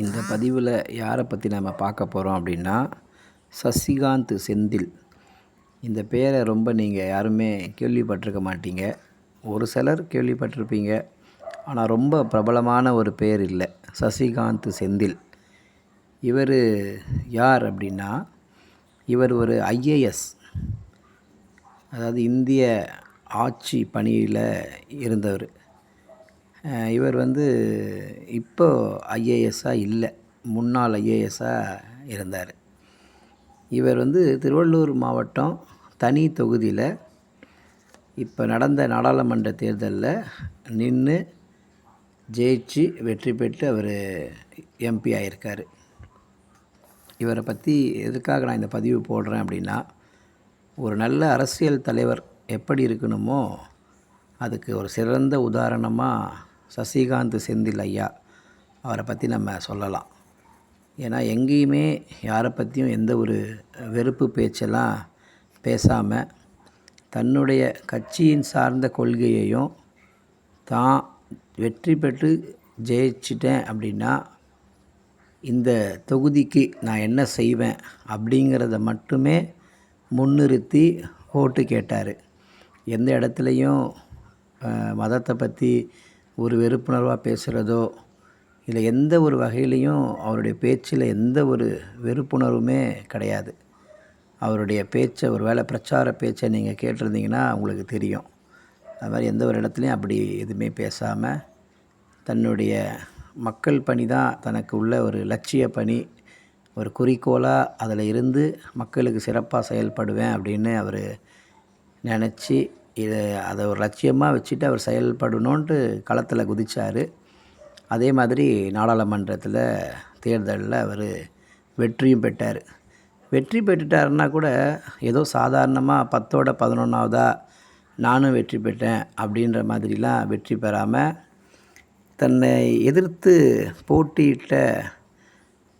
இந்த பதிவில் யாரை பற்றி நம்ம பார்க்க போகிறோம் அப்படின்னா சசிகாந்த் செந்தில். இந்த பேரை ரொம்ப நீங்கள் யாருமே கேள்விப்பட்டிருக்க மாட்டீங்க. ஒரு சிலர் கேள்விப்பட்டிருப்பீங்க. ஆனால் ரொம்ப பிரபலமான ஒரு பேர் இல்லை சசிகாந்த் செந்தில். இவர் யார் அப்படின்னா இவர் ஒரு ஐஏஎஸ் அதாவது இந்திய ஆட்சி பணியில் இருந்தவர். இவர் வந்து இப்போ ஐஏஎஸ்ஸாக இல்லை. முன்னாள் ஐஏஎஸ்ஸாக இருந்தார். இவர் வந்து திருவள்ளூர் மாவட்டம் தனி தொகுதியில் இப்போ நடந்த நாடாளுமன்ற தேர்தலில் நின்று ஜெயிச்சு வெற்றி பெற்று அவர் எம்பி ஆயிருக்கார். இவரை பற்றி எதுக்காக நான் இந்த பதிவு போடுறேன் அப்படின்னா ஒரு நல்ல அரசியல் தலைவர் எப்படி இருக்கணுமோ அதுக்கு ஒரு சிறந்த உதாரணமாக சசிகாந்த் செந்தில் ஐயா அவரை பற்றி நம்ம சொல்லலாம். ஏன்னா எங்கேயுமே யாரை பற்றியும் எந்த ஒரு வெறுப்பு பேச்செல்லாம் பேசாமல் தன்னுடைய கட்சியின் சார்ந்த கொள்கையையும் தான் வெற்றி பெற்று ஜெயிச்சிட்டேன் அப்படின்னா இந்த தொகுதிக்கு நான் என்ன செய்வேன் அப்படிங்கிறத மட்டுமே முன்னிறுத்தி ஓட்டு கேட்டார். எந்த இடத்துலையும் மதத்தை பற்றி ஒரு வெறுப்புணர்வாக பேசுகிறதோ இல்லை எந்த ஒரு வகையிலையும் அவருடைய பேச்சில் எந்த ஒரு வெறுப்புணர்வுமே கிடையாது. அவருடைய பேச்சை ஒரு வேளை பிரச்சார பேச்சை நீங்கள் கேட்டிருந்தீங்கன்னா உங்களுக்கு தெரியும். அது மாதிரி எந்த ஒரு இடத்துலையும் அப்படி எதுவுமே பேசாமல் தன்னுடைய மக்கள் பணி தான் தனக்கு உள்ள ஒரு லட்சிய பணி ஒரு குறிக்கோளாக அதில் இருந்து மக்களுக்கு சிறப்பாக செயல்படுவேன் அப்படின்னு அவர் நினச்சி இதை அதை ஒரு லட்சியமாக வச்சுட்டு அவர் செயல்படணுன்ட்டு களத்தில் குதிச்சார். அதே மாதிரி நாடாளுமன்றத்தில் தேர்தலில் அவர் வெற்றியும் பெற்றார். வெற்றி பெற்றுட்டாருன்னா கூட ஏதோ சாதாரணமாக பத்தோட பதினொன்றாவதா நானும் வெற்றி பெற்றேன் அப்படின்ற மாதிரிலாம் வெற்றி பெறாமல் தன்னை எதிர்த்து போட்டியிட்ட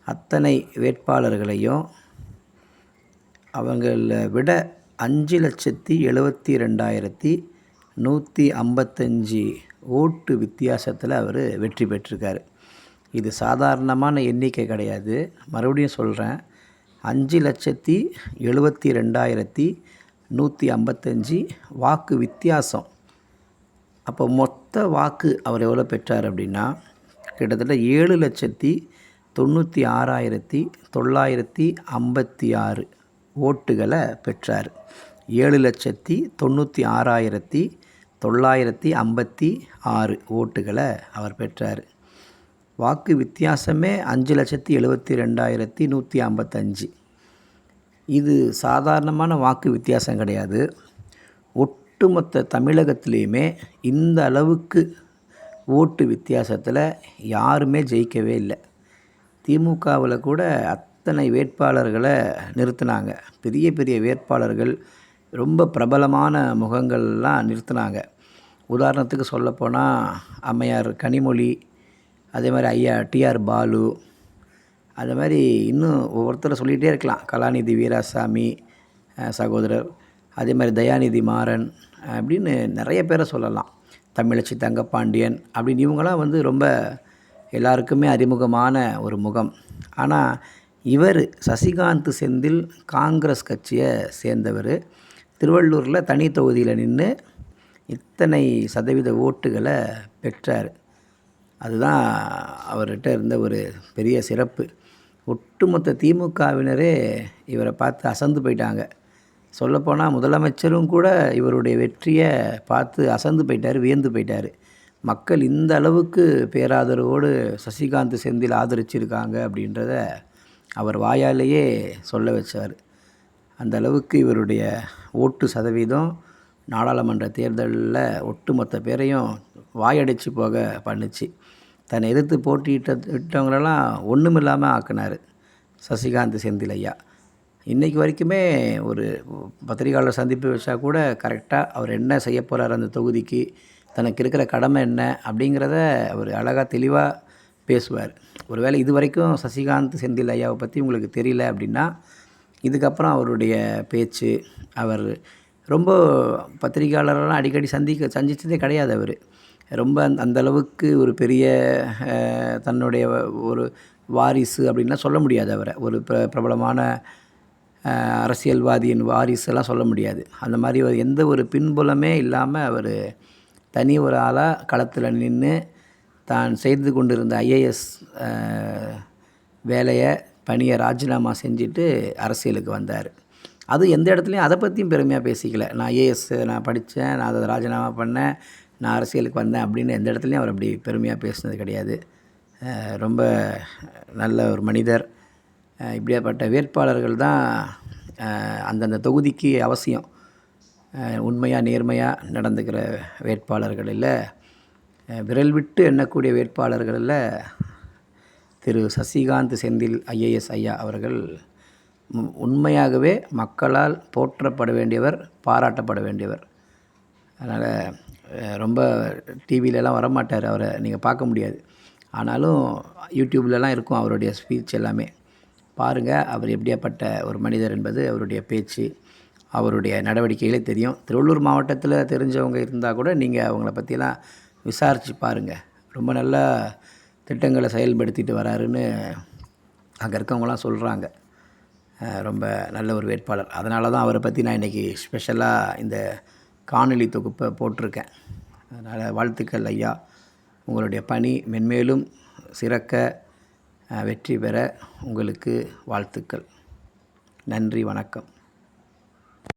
அத்தனை வேட்பாளர்களையும் அவங்கள விட அஞ்சு லட்சத்தி எழுபத்தி ரெண்டாயிரத்தி நூற்றி ஐம்பத்தஞ்சி ஓட்டு வித்தியாசத்தில் அவர் வெற்றி பெற்றிருக்காரு. இது சாதாரணமான எண்ணிக்கை கிடையாது. மறுபடியும் சொல்கிறேன் அஞ்சு லட்சத்தி எழுபத்தி ரெண்டாயிரத்தி நூற்றி ஐம்பத்தஞ்சி வாக்கு வித்தியாசம். அப்போ மொத்த வாக்கு அவர் எவ்வளோ பெற்றார் அப்படின்னா கிட்டத்தட்ட ஏழு லட்சத்தி தொண்ணூற்றி ஆறாயிரத்தி தொள்ளாயிரத்தி ஐம்பத்தி ஆறு. ஓட்டுகளை பெற்றார். ஏழு லட்சத்தி தொண்ணூற்றி ஆறாயிரத்தி தொள்ளாயிரத்தி ஐம்பத்தி ஆறு ஓட்டுகளை அவர் பெற்றார். வாக்கு வித்தியாசமே அஞ்சு லட்சத்தி எழுபத்தி ரெண்டாயிரத்தி நூற்றி ஐம்பத்தஞ்சு. இது சாதாரணமான வாக்கு வித்தியாசம் கிடையாது. ஒட்டுமொத்த தமிழகத்திலையுமே இந்த அளவுக்கு ஓட்டு வித்தியாசத்தில் யாருமே ஜெயிக்கவே இல்லை. திமுகவில் கூட அத்தனை வேட்பாளர்களை நிறுத்தினாங்க. பெரிய பெரிய வேட்பாளர்கள் ரொம்ப பிரபலமான முகங்கள்லாம் நிறுத்தினாங்க. உதாரணத்துக்கு சொல்லப்போனால் அம்மையார் கனிமொழி அதே மாதிரி ஐயா டிஆர் பாலு அது மாதிரி இன்னும் ஒவ்வொருத்தரை சொல்லிகிட்டே இருக்கலாம். கலாநிதி வீராசாமி சகோதரர் அதே மாதிரி தயாநிதி மாறன் அப்படின்னு நிறைய பேரை சொல்லலாம். தமிழச்சி தங்கப்பாண்டியன் அப்படின்னு இவங்களாம் வந்து ரொம்ப எல்லாருக்குமே அறிமுகமான ஒரு முகம். ஆனால் இவர் சசிகாந்த் செந்தில் காங்கிரஸ் கட்சியை சேர்ந்தவர். திருவள்ளூரில் தனி தொகுதியில் நின்று இத்தனை சதவீத ஓட்டுகளை பெற்றார். அதுதான் அவர்கிட்ட இருந்த ஒரு பெரிய சிறப்பு. ஒட்டுமொத்த திமுகவினரே இவரை பார்த்து அசந்து போயிட்டாங்க. சொல்லப்போனால் முதலமைச்சரும் கூட இவருடைய வெற்றியை பார்த்து அசந்து போயிட்டார் வியந்து போயிட்டார். மக்கள் இந்த அளவுக்கு பேராதரவோடு சசிகாந்த் செந்தில் ஆதரிச்சிருக்காங்க அப்படின்றத அவர் வாயாலேயே சொல்ல வச்சார். அந்த அளவுக்கு இவருடைய ஓட்டு சதவீதம் நாடாளுமன்ற தேர்தலில் ஒட்டுமொத்த பேரையும் வாயடைச்சு போக பண்ணுச்சு. தன்னை எதிர்த்து போட்டியிட்ட விட்டவங்களெல்லாம் ஒன்றும் இல்லாமல் ஆக்கினார் சசிகாந்த் செந்திலையா. இன்றைக்கு வரைக்குமே ஒரு பத்திரிகையாளர் சந்திப்பு வச்சா கூட கரெக்டாக அவர் என்ன செய்ய போகிறார் அந்த தொகுதிக்கு தனக்கு இருக்கிற கடமை என்ன அப்படிங்கிறத அவர் அழகாக தெளிவாக பேசுவார். ஒருவேளை இது வரைக்கும் சசிகாந்த் செந்தில் ஐயாவை பற்றி உங்களுக்கு தெரியல அப்படின்னா இதுக்கப்புறம் அவருடைய பேச்சு அவர் ரொம்ப பத்திரிகையாளரெல்லாம் அடிக்கடி சந்திக்க சந்திச்சதே கிடையாது அவர். ரொம்ப அந்த அந்தளவுக்கு ஒரு பெரிய தன்னுடைய ஒரு வாரிசு அப்படின்லாம் சொல்ல முடியாது அவரை. ஒரு பிர பிரபலமான அரசியல்வாதியின் வாரிசெல்லாம் சொல்ல முடியாது. அந்த மாதிரி எந்த ஒரு பின்புலமே இல்லாமல் அவர் தனி ஒரு ஆளாக களத்தில் நின்று தான் செய்து கொண்டிருந்த ஐஏஎஸ் வேலையை பணியை ராஜினாமா செஞ்சுட்டு அரசியலுக்கு வந்தார். அது எந்த இடத்துலையும் அதை பற்றியும் பெருமையாக பேசிக்கல. நான் ஐஏஎஸ் நான் படித்தேன் நான் அதை ராஜினாமா பண்ணேன் நான் அரசியலுக்கு வந்தேன் அப்படின்னு எந்த இடத்துலையும் அவர் அப்படி பெருமையாக பேசினது கிடையாது. ரொம்ப நல்ல ஒரு மனிதர். இப்படியாப்பட்ட வேட்பாளர்கள் தான் அந்தந்த தொகுதிக்கு அவசியம். உண்மையாக நேர்மையாக நடந்துக்கிற வேட்பாளர்களில் இல்லை. விரல் விட்டு எண்ணக்கூடிய வேட்பாளர்களில் திரு சசிகாந்த் செந்தில் ஐஏஎஸ் ஐயா அவர்கள் உண்மையாகவே மக்களால் போற்றப்பட வேண்டியவர் பாராட்டப்பட வேண்டியவர். அதனால் ரொம்ப டிவிலலாம் வரமாட்டார். அவரை நீங்கள் பார்க்க முடியாது. ஆனாலும் யூடியூப்லலாம் இருக்கும் அவருடைய ஸ்பீச் எல்லாமே. பாருங்கள் அவர் எப்படியாப்பட்ட ஒரு மனிதர் என்பது அவருடைய பேச்சு அவருடைய நடவடிக்கைகளே தெரியும். திருவள்ளூர் மாவட்டத்தில் தெரிஞ்சவங்க இருந்தால் கூட நீங்கள் அவங்கள பற்றிலாம் விசாரித்து பாருங்கள் ரொம்ப நல்லா திட்டங்களை செயல்படுத்திட்டு வராருன்னு அங்கே இருக்கவங்களாம் சொல்கிறாங்க ரொம்ப நல்ல ஒரு வேட்பாளர். அதனால தான் அவரை பற்றி நான் இன்றைக்கி ஸ்பெஷலாக இந்த காணொலி தொகுப்பை போட்டிருக்கேன். அதனால் வாழ்த்துக்கள் ஐயா. உங்களுடைய பணி மென்மேலும் சிறக்க வெற்றி பெற உங்களுக்கு வாழ்த்துக்கள். நன்றி வணக்கம்.